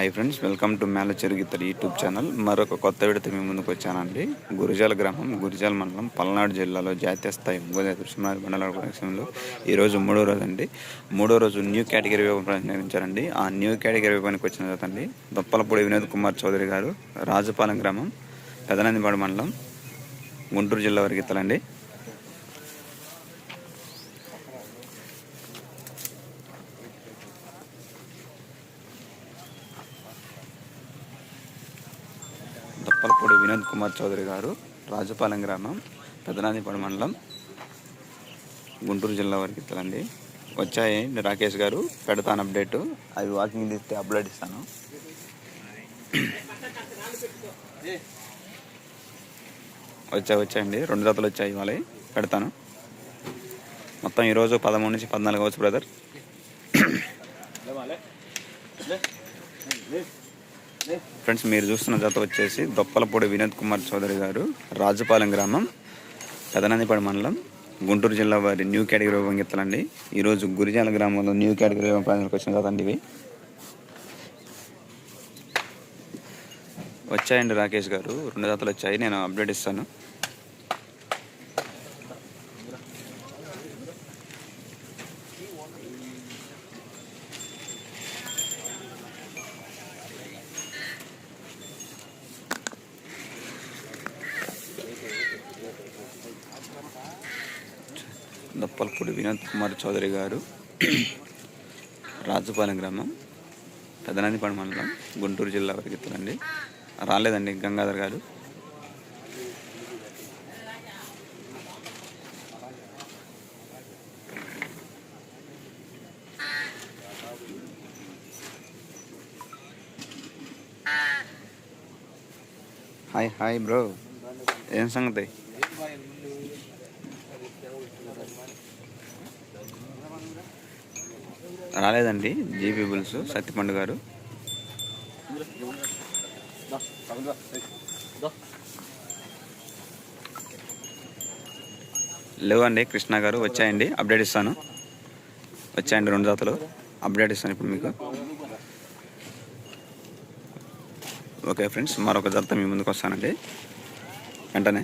Hi friends welcome to మేళ చెరుగితడి YouTube channel మరొక కొత్త విడత మీ ముందుకు వచ్చానండి. గురిజాల గ్రామం గురిజాల మండలం పల్నాడు జిల్లాలో జాతీయ స్థాయి గోదావరి దృశ్యమారి మండల ఈరోజు మూడో రోజు అండి. మూడో రోజు న్యూ కేటగిరీ విభాగం ఆ న్యూ కేటగిరీ విభాగానికి వచ్చిన తర్వాత అండి దొప్పలపూడి వినోద్ కుమార్ చౌదరి గారు రాజపాలెం గ్రామం పెదనందిపాడు మండలం గుంటూరు జిల్లా వరకు ఇతలండి దప్పలపూడి వినోద్ కుమార్ చౌదరి గారు రాజపాలెం గ్రామం పెదనాదిపడి మండలం గుంటూరు జిల్లా వరకు ఇస్తానండి వచ్చాయి రాకేష్ గారు పెడతాను అప్డేట్. అవి వాకింగ్ తీస్తే అప్డేట్ ఇస్తాను. వచ్చాయి వచ్చాయండి. రెండు జతలు వచ్చాయి ఇవాళ. పెడతాను. మొత్తం ఈరోజు పదమూడు నుంచి పద్నాలుగు అవచ్చు బ్రదర్. ఫ్రెండ్స్ మీరు చూస్తున్న జత వచ్చేసి దొప్పలపూడి వినోద్ కుమార్ చౌదరి గారు రాజుపాలెం గ్రామం పెదనందిపాడు మండలం గుంటూరు జిల్లా వారి న్యూ కేటగిరీ విభాగం ఈరోజు గురిజాల గ్రామంలో న్యూ కేటగిరీ విభాగానికి వచ్చిన కదండి ఇవి. వచ్చాయండి రాకేష్ గారు. రెండు జతలు వచ్చాయి. నేను అప్డేట్ ఇస్తాను. దప్పలపూడి వినోద్ కుమార్ చౌదరి గారు రాజుపాలెం గ్రామం పెదనానిపాడు మండలం గుంటూరు జిల్లా వరకు ఎత్తులండి రాలేదండి Gangadhar garu. Hi hi bro. ఏం సంగతి? రాలేదండి. జీపీ బుల్స్ సత్యపండు గారు. లేవండి కృష్ణ గారు వచ్చాయండి. అప్డేట్ ఇస్తాను. వచ్చాయండి రెండు జాతలు. అప్డేట్ ఇస్తాను ఇప్పుడు మీకు. ఓకే ఫ్రెండ్స్ మరొక జాత మీ ముందుకు వస్తానండి. వెంటనే.